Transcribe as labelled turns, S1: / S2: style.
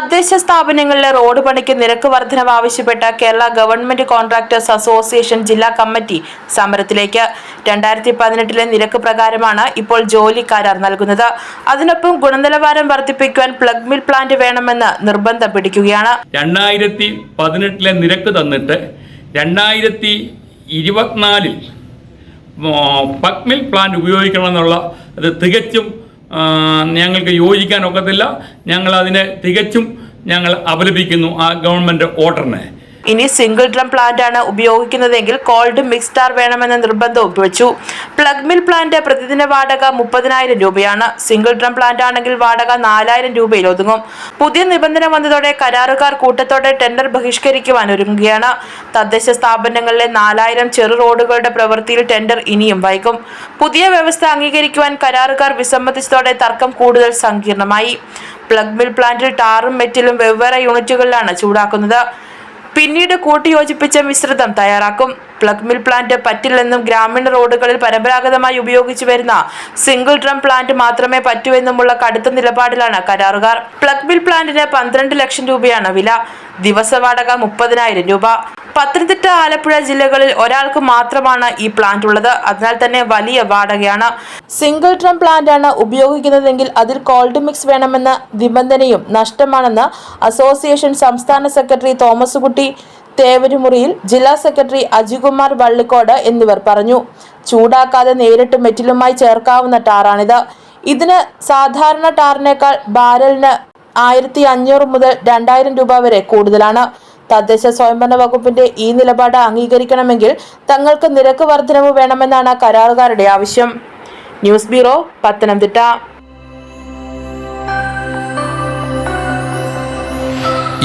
S1: തദ്ദേശ സ്ഥാപനങ്ങളിലെ റോഡ് പണിക്ക് നിരക്ക് വർധനവ് ആവശ്യപ്പെട്ട കേരള ഗവൺമെന്റ് കോൺട്രാക്ടേഴ്സ് അസോസിയേഷൻ ജില്ലാ കമ്മിറ്റി സമരത്തിലേക്ക്. രണ്ടായിരത്തി പതിനെട്ടിലെ നിരക്ക് പ്രകാരമാണ് ഇപ്പോൾ ജോലി കരാർ നൽകുന്നത്. അതിനൊപ്പം ഗുണനിലവാരം വർദ്ധിപ്പിക്കുവാൻ പ്ലഗ് മിൽ പ്ലാന്റ് വേണമെന്ന് നിർബന്ധം പിടിക്കുകയാണ്.
S2: രണ്ടായിരത്തി പതിനെട്ടിലെ നിരക്ക് തന്നിട്ട് രണ്ടായിരത്തി ഇരുപത്തിനാലിൽ പഗ്മിൽ പ്ലാന്റ് ഉപയോഗിക്കണമെന്നുള്ള അത് തികച്ചും ഞങ്ങൾക്ക് യോജിക്കാൻ ഒക്കത്തില്ല. ഞങ്ങൾ അതിനെ തികച്ചും ഞങ്ങൾ അപലപിക്കുന്നു ആ ഗവൺമെന്റ് ഓർഡറിനെ
S1: ഇനി സിംഗിൾ ഡ്രം പ്ലാന്റ് ആണ് ഉപയോഗിക്കുന്നതെങ്കിൽ കോൾഡ് മിക്സ് ടാർ വേണമെന്ന നിർബന്ധവും വെച്ചു പ്ലഗ് മിൽ പ്ലാന്റ് പ്രതിദിന വാടക മുപ്പതിനായിരം രൂപയാണ്. സിംഗിൾ ഡ്രം പ്ലാന്റ് ആണെങ്കിൽ വാടക നാലായിരം രൂപയിൽ ഒതുങ്ങും. പുതിയ നിബന്ധന വന്നതോടെ കരാറുകാർ കൂട്ടത്തോടെ ടെൻഡർ ബഹിഷ്കരിക്കുവാൻ ഒരുങ്ങുകയാണ്. തദ്ദേശ സ്ഥാപനങ്ങളിലെ നാലായിരം ചെറു റോഡുകളുടെ പ്രവൃത്തിയിൽ ടെൻഡർ ഇനിയും വൈകും. പുതിയ വ്യവസ്ഥ അംഗീകരിക്കുവാൻ കരാറുകാർ വിസമ്മതിച്ചതോടെ തർക്കം കൂടുതൽ സങ്കീർണമായി. പ്ലഗ് മിൽ പ്ലാന്റിൽ ടാറും മെറ്റിലും വെവ്വേറെ യൂണിറ്റുകളിലാണ് ചൂടാക്കുന്നത്. പിന്നീട് കൂട്ടിയോജിപ്പിച്ച മിശ്രിതം തയ്യാറാക്കും. പ്ലഗ് മിൽ പ്ലാന്റ് പറ്റില്ലെന്നും ഗ്രാമീണ റോഡുകളിൽ പരമ്പരാഗതമായി ഉപയോഗിച്ചു വരുന്ന സിംഗിൾ ഡ്രം പ്ലാന്റ് മാത്രമേ പറ്റൂ എന്നുമുള്ള കടുത്ത നിലപാടിലാണ് കരാറുകാർ. പ്ലഗ് മിൽ പ്ലാന്റിന് പന്ത്രണ്ട് ലക്ഷം രൂപയാണ് വില. ദിവസ വാടക മുപ്പതിനായിരം രൂപ. പത്തനംതിട്ട ആലപ്പുഴ ജില്ലകളിൽ ഒരാൾക്ക് മാത്രമാണ് ഈ പ്ലാന്റ് ഉള്ളത്. അതിനാൽ തന്നെ വലിയ വാടകയാണ്. സിംഗിൾ ട്രം പ്ലാന്റ് ആണ് ഉപയോഗിക്കുന്നതെങ്കിൽ അതിൽ കോൾഡ് മിക്സ് വേണമെന്ന നിബന്ധനയും നഷ്ടമാണെന്ന് അസോസിയേഷൻ സംസ്ഥാന സെക്രട്ടറി തോമസ് കുട്ടി തേവരുമുറിയിൽ ജില്ലാ സെക്രട്ടറി അജികുമാർ വള്ളിക്കോട് എന്നിവർ പറഞ്ഞു. ചൂടാക്കാതെ നേരിട്ട് മെറ്റിലുമായി ചേർക്കാവുന്ന ടാറാണിത്. ഇതിന് സാധാരണ ടാറിനേക്കാൾ ബാരലിന് ആയിരത്തി അഞ്ഞൂറ് മുതൽ രണ്ടായിരം രൂപ വരെ കൂടുതലാണ്. തദ്ദേശ സ്വയംഭരണ വകുപ്പിന്റെ ഈ നിലപാട് അംഗീകരിക്കണമെങ്കിൽ തങ്ങൾക്ക് നിരക്ക് വർധനവ് വേണമെന്നാണ് കരാറുകാരുടെ ആവശ്യം. News bureau Pathanamthitta.